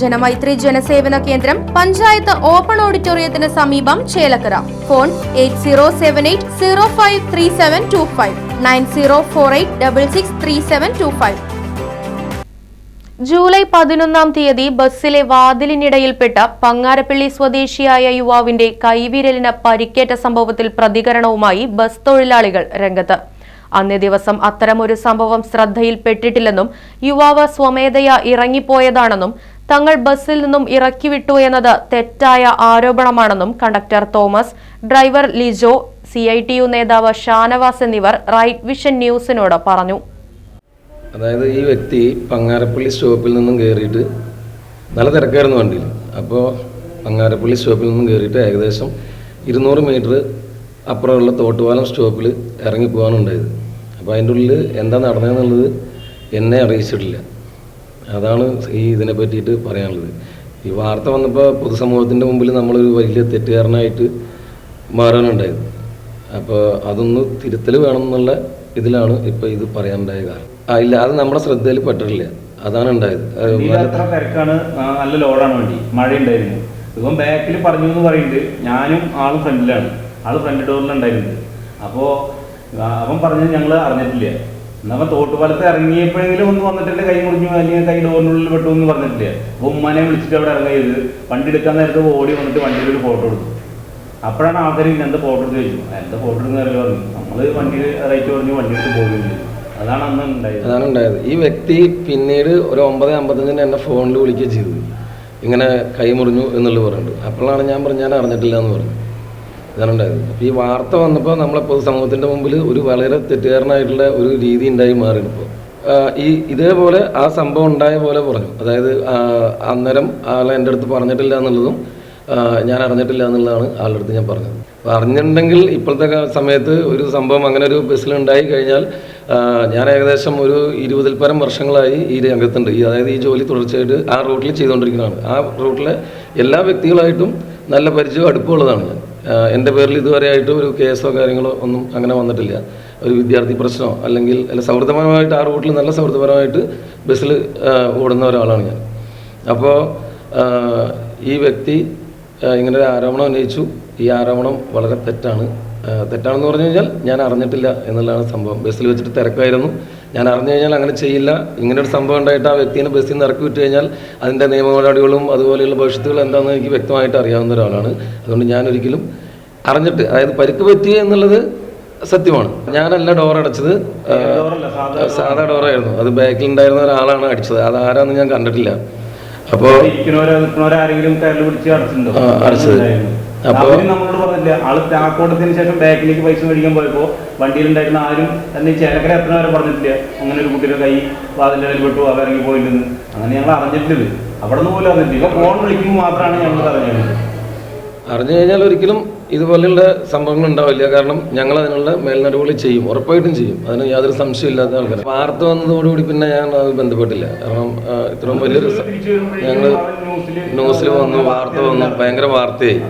ജനമൈത്രി ജനസേവന കേന്ദ്രം പഞ്ചായത്ത് ഓപ്പൺ ഓഡിറ്റോറിയത്തിന് സമീപം Chelakkara. Phone eight zero seven eight zero five three seven two five nine zero four eight double six three seven two five. July പതിനൊന്നാം തീയതി ബസ്സിലെ വാതിലിനിടയിൽപ്പെട്ട പങ്ങാരപ്പള്ളി സ്വദേശിയായ യുവാവിന്റെ കൈവിരലിന് പരിക്കേറ്റ സംഭവത്തിൽ പ്രതികരണവുമായി ബസ് തൊഴിലാളികൾ രംഗത്ത്. അന്നേ ദിവസം അത്തരമൊരു സംഭവം ശ്രദ്ധയിൽപ്പെട്ടിട്ടില്ലെന്നും യുവാവ് സ്വമേധയാ ഇറങ്ങിപ്പോയതാണെന്നും തങ്ങൾ ബസ്സിൽ നിന്നും ഇറക്കിവിട്ടു എന്നത് തെറ്റായ ആരോപണമാണെന്നും conductor Thomas driver Lijo C I T U നേതാവ് ഷാനവാസ് എന്നിവർ റൈറ്റ് വിഷൻ ന്യൂസിനോട് പറഞ്ഞു. അതായത് ഈ വ്യക്തി പങ്ങാരപ്പള്ളി സ്റ്റോപ്പിൽ നിന്നും കയറിയിട്ട് നല്ല തിരക്കായിരുന്നു വണ്ടിയിൽ. അപ്പോൾ പങ്ങാരപ്പള്ളി സ്റ്റോപ്പിൽ നിന്നും കയറിയിട്ട് ഏകദേശം ഇരുന്നൂറ് മീറ്റർ അപ്പുറമുള്ള തോട്ടുപാലം സ്റ്റോപ്പിൽ ഇറങ്ങി പോകാനുണ്ടായത്. അപ്പോൾ അതിന്റെ ഉള്ളിൽ എന്താ നടന്നതെന്നുള്ളത് എന്നെ അറിയിച്ചിട്ടില്ല. അതാണ് ഈ ഇതിനെ പറ്റിയിട്ട് പറയാനുള്ളത്. ഈ വാർത്ത വന്നപ്പോൾ പൊതുസമൂഹത്തിന്റെ മുമ്പിൽ നമ്മളൊരു വലിയ തെറ്റുകാരനായിട്ട് മാറാനുണ്ടായത്. അപ്പോൾ അതൊന്ന് തിരുത്തൽ വേണം എന്നുള്ള ഇതിലാണ് ഇപ്പോൾ ഇത് പറയാനുണ്ടായ കാരണം. ആ ഇല്ല അത് നമ്മുടെ ശ്രദ്ധയിൽ പെട്ടിട്ടില്ല. അതാണ് ഉണ്ടായത്. നല്ല ലോഡാണ് വണ്ടി മഴ ഉണ്ടായിരുന്നു ഇപ്പം ബാക്കിൽ പറഞ്ഞു എന്ന് പറയുന്നുണ്ട് ഞാനും ആളും ഫ്രണ്ടിലാണ് ആൾ ഫ്രണ്ട് ഡോറിലുണ്ടായിരുന്നത് അപ്പോൾ അവൻ പറഞ്ഞത് ഞങ്ങൾ അറിഞ്ഞിട്ടില്ല. എന്നാൽ തോട്ടുപാലത്ത് ഇറങ്ങിയപ്പോഴെങ്കിലും ഒന്ന് വന്നിട്ടില്ല കൈ മുറിഞ്ഞു അല്ലെങ്കിൽ കൈ ഡോറിനുള്ളിൽ പെട്ടു എന്ന് പറഞ്ഞിട്ടില്ല? അപ്പോൾ ഉമ്മനെ വിളിച്ചിട്ട് അവിടെ ഇറങ്ങിയത് വണ്ടി എടുക്കാൻ നേരത്ത് ഓടി വന്നിട്ട് വണ്ടിയിൽ ഒരു ഫോട്ടോ എടുത്തു. അപ്പോഴാണ് ആൾക്കാർ എന്താ ഫോട്ടോ എടുത്ത് ചോദിച്ചു എന്താ ഫോട്ടോ എടുക്കുന്ന പറഞ്ഞു. നമ്മൾ വണ്ടിയിൽ റേറ്റ് പറഞ്ഞു വണ്ടി എടുത്ത് പോകുന്നില്ല അതാണ് അന്ന് ഉണ്ടായത്. അതാണ് ഉണ്ടായത്. ഈ വ്യക്തി പിന്നീട് ഒരു ഒമ്പത് അമ്പത്തഞ്ചിന് എന്നെ ഫോണിൽ വിളിക്കുകയും ചെയ്തു. ഇങ്ങനെ കൈ മുറിഞ്ഞു എന്നുള്ളത് പറഞ്ഞിട്ട്. അപ്പോഴാണ് ഞാൻ പറഞ്ഞു ഞാൻ അറിഞ്ഞിട്ടില്ല എന്ന് പറഞ്ഞു. ഇതാണ് അപ്പോൾ ഈ വാർത്ത വന്നപ്പോൾ നമ്മളെ പൊതുസമൂഹത്തിന്റെ മുമ്പിൽ ഒരു വളരെ തെറ്റുകാരനായിട്ടുള്ള ഒരു രീതി ഉണ്ടായി മാറിയിപ്പോൾ ഈ ഇതേപോലെ ആ സംഭവം ഉണ്ടായ പോലെ പറഞ്ഞു. അതായത് അന്നേരം ആളെ എന്റെ അടുത്ത് പറഞ്ഞിട്ടില്ല എന്നുള്ളതും ഞാൻ അറിഞ്ഞിട്ടില്ല എന്നുള്ളതാണ് ആളുടെ അടുത്ത് ഞാൻ പറഞ്ഞത്. അറിഞ്ഞിട്ടുണ്ടെങ്കിൽ ഇപ്പോഴത്തെ സമയത്ത് ഒരു സംഭവം അങ്ങനെ ഒരു ബസ്സിലുണ്ടായി കഴിഞ്ഞാൽ ഞാൻ ഏകദേശം ഒരു ഇരുപതിൽ പരം വർഷങ്ങളായി ഈ രംഗത്തുണ്ട്. ഈ അതായത് ഈ ജോലി തുടർച്ചയായിട്ട് ആ റൂട്ടിൽ ചെയ്തുകൊണ്ടിരിക്കുന്നതാണ്. ആ റൂട്ടിലെ എല്ലാ വ്യക്തികളായിട്ടും നല്ല പരിചയം അടുപ്പമുള്ളതാണ് ഞാൻ. എന്റെ പേരിൽ ഇതുവരെ ആയിട്ട് ഒരു കേസോ കാര്യങ്ങളോ ഒന്നും അങ്ങനെ വന്നിട്ടില്ല. ഒരു വിദ്യാർത്ഥി പ്രശ്നമോ അല്ലെങ്കിൽ അല്ല സൗഹൃദപരമായിട്ട് ആ റൂട്ടിൽ നല്ല സൗഹൃദപരമായിട്ട് ബസ്സിൽ ഓടുന്ന ഒരാളാണ് ഞാൻ. അപ്പോൾ ഈ വ്യക്തി ഇങ്ങനെ ഒരു ആരോപണം ഉന്നയിച്ചു. ഈ ആരോപണം വളരെ തെറ്റാണ്. തെറ്റാണെന്ന് പറഞ്ഞു കഴിഞ്ഞാൽ ഞാൻ അറിഞ്ഞിട്ടില്ല എന്നുള്ളതാണ് സംഭവം. ബസ്സിൽ വെച്ചിട്ട് തിരക്കായിരുന്നു. ഞാൻ അറിഞ്ഞു കഴിഞ്ഞാൽ അങ്ങനെ ചെയ്യില്ല. ഇങ്ങനെ ഒരു സംഭവം ഉണ്ടായിട്ട് ആ വ്യക്തിനെ ബസ്സിൽ നിന്ന് ഇറക്കി വിട്ട് കഴിഞ്ഞാൽ അതിന്റെ നിയമ നടപടികളും അതുപോലെയുള്ള ഭവിഷ്യത്തുകൾ എന്താണെന്ന് എനിക്ക് വ്യക്തമായിട്ട് അറിയാവുന്ന ഒരാളാണ്. അതുകൊണ്ട് ഞാൻ ഒരിക്കലും അറിഞ്ഞിട്ട് അതായത് പരിക്ക് പറ്റി എന്നുള്ളത് സത്യമാണ്. ഞാനല്ല ഡോർ അടച്ചത്. സാധാ ഡോറായിരുന്നു അത് ബാക്കിൽ ഉണ്ടായിരുന്ന ഒരാളാണ് അടിച്ചത്. അത് ആരാന്ന് ഞാൻ കണ്ടിട്ടില്ല. അപ്പോൾ അടച്ചത്. അപ്പോ- അവർ നമ്മളോട് പറഞ്ഞില്ല. ആൾ താക്കോട്ടത്തിന് ശേഷം ബാക്കിലേക്ക് പൈസ മേടിക്കാൻ പോയപ്പോ വണ്ടിയിലുണ്ടായിരുന്ന ആരും തന്നെ ചേലക്കര എത്ര വരെ പറഞ്ഞിട്ടില്ല. അങ്ങനെ ഒരു കുട്ടിയുടെ കൈ വാതിന്റെ ഇടയിൽ പെട്ടു അവ ഇറങ്ങി പോയില്ലെന്ന്. അങ്ങനെ ഞങ്ങൾ അറിഞ്ഞിട്ടില്ല അവിടെ നിന്ന് പോലും അറിഞ്ഞിട്ടില്ല. ഇപ്പൊ ഫോൺ വിളിക്കുമ്പോൾ മാത്രമാണ് ഞങ്ങൾ അറിഞ്ഞത്. അറിഞ്ഞു കഴിഞ്ഞാൽ ഒരിക്കലും ഇതുപോലെയുള്ള സംഭവങ്ങൾ ഉണ്ടാവില്ല. കാരണം ഞങ്ങൾ അതിനുള്ള മേൽനടപടി ചെയ്യും. ഉറപ്പായിട്ടും ചെയ്യും. അതിന് യാതൊരു സംശയമില്ലാത്ത ആൾക്കാർ വാർത്ത വന്നതോടുകൂടി പിന്നെ ഞാൻ അത് ബന്ധപ്പെട്ടില്ല. കാരണം ഇത്രയും വലിയൊരു ഞങ്ങൾ ന്യൂസിൽ വന്നു വാർത്ത വന്നു. ഭയങ്കര വാർത്തയായി.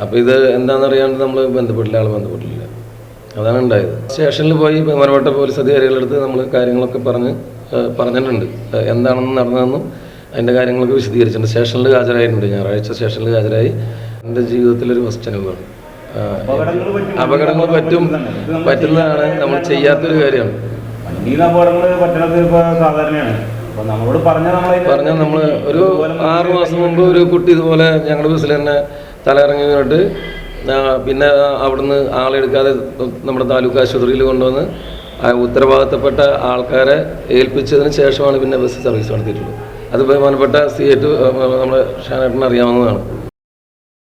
അപ്പോൾ ഇത് എന്താണെന്നറിയാണ്ട് നമ്മൾ ബന്ധപ്പെട്ടില്ല ആൾ ബന്ധപ്പെട്ടില്ല അതാണ് ഉണ്ടായത്. സ്റ്റേഷനിൽ പോയി മരവട്ട പോലീസ് അധികാരികളെടുത്ത് നമ്മൾ കാര്യങ്ങളൊക്കെ പറഞ്ഞ് പറഞ്ഞിട്ടുണ്ട്. എന്താണെന്ന് നടന്നതെന്നും അതിന്റെ കാര്യങ്ങളൊക്കെ വിശദീകരിച്ചിട്ടുണ്ട്. സ്റ്റേഷനിൽ ഹാജരായിട്ടുണ്ട്. ഞായറാഴ്ച സ്റ്റേഷനിൽ ഹാജരായി. എന്റെ ജീവിതത്തിലൊരു ഫസ്റ്റ് അനുഭവമാണ്. അപകടങ്ങൾ പറ്റും. പറ്റുന്നതാണ് നമ്മൾ ചെയ്യാത്തൊരു കാര്യമാണ്. പറഞ്ഞാൽ നമ്മൾ ഒരു ആറ് മാസം മുമ്പ് ഒരു കുട്ടി ഇതുപോലെ ഞങ്ങളുടെ ബസ്സിൽ തന്നെ തലയിറങ്ങി വീണിട്ട് പിന്നെ അവിടുന്ന് ആളെടുക്കാതെ നമ്മുടെ താലൂക്ക് ആശുപത്രിയിൽ കൊണ്ടുവന്ന് ഉത്തരവാദിത്തപ്പെട്ട ആൾക്കാരെ ഏൽപ്പിച്ചതിന് ശേഷമാണ് പിന്നെ ബസ് സർവീസ് നടത്തിയിട്ടുള്ളത്. അത് ബഹുമാനപ്പെട്ട സി എറ്റ് നമ്മുടെ ഷാനേട്ടന് അറിയാവുന്നതാണ്.